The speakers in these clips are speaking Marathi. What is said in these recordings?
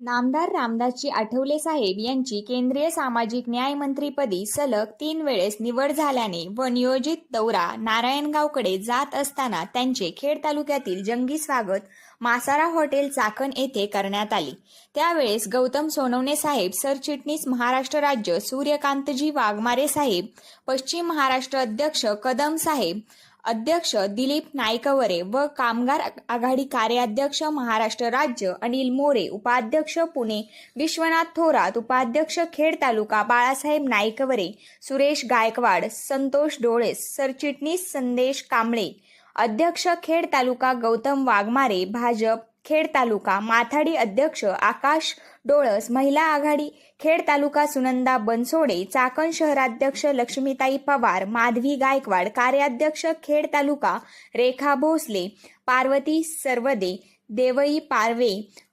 नामदार रामदासजी आठवले साहेब यांची केंद्रीय सामाजिक न्याय मंत्रीपदी सलग तीन वेळेस निवड झाल्याने व नियोजित दौरा नारायणगावकडे जात असताना त्यांचे खेड तालुक्यातील जंगी स्वागत मासारा हॉटेल चाकण येथे करण्यात आले. त्यावेळेस गौतम सोनवणे साहेब सरचिटणीस महाराष्ट्र राज्य सूर्यकांतजी वाघमारे साहेब पश्चिम महाराष्ट्र अध्यक्ष कदम साहेब अध्यक्ष दिलीप नायकवरे व कामगार आघाडी कार्याध्यक्ष महाराष्ट्र राज्य अनिल मोरे उपाध्यक्ष पुणे विश्वनाथ थोरात उपाध्यक्ष खेड तालुका बाळासाहेब नायकवरे सुरेश गायकवाड संतोष डोळे सरचिटणीस संदेश कांबळे अध्यक्ष खेड तालुका गौतम वाघमारे भाजप खेड तालुका माथाडी अध्यक्ष आकाश डोळस महिला आघाडी खेड तालुका सुनंदा बनसोडे चाकण शहराध्यक्ष लक्ष्मीताई पवार माधवी गायकवाड कार्याध्यक्ष खेड तालुका रेखा भोसले पार्वती सर्वदे देवई पारवे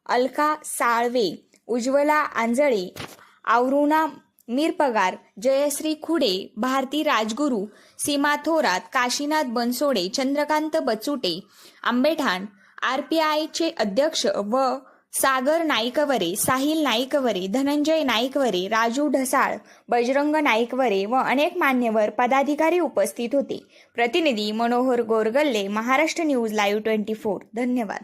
अलका साळवे उज्ज्वला आंजळे आवरुणा मिरपगार जयश्री खुडे भारती राजगुरू सीमा थोरात काशीनाथ बनसोडे चंद्रकांत बचुटे आंबेठाण आर पी आयचे अध्यक्ष व सागर नाईकवरे साहिल नाईकवरे धनंजय नाईकवरे राजू ढसाळ बजरंग नाईकवरे व अनेक मान्यवर पदाधिकारी उपस्थित होते. प्रतिनिधी Manohar Gorgalle Maharashtra news live twenty four. धन्यवाद.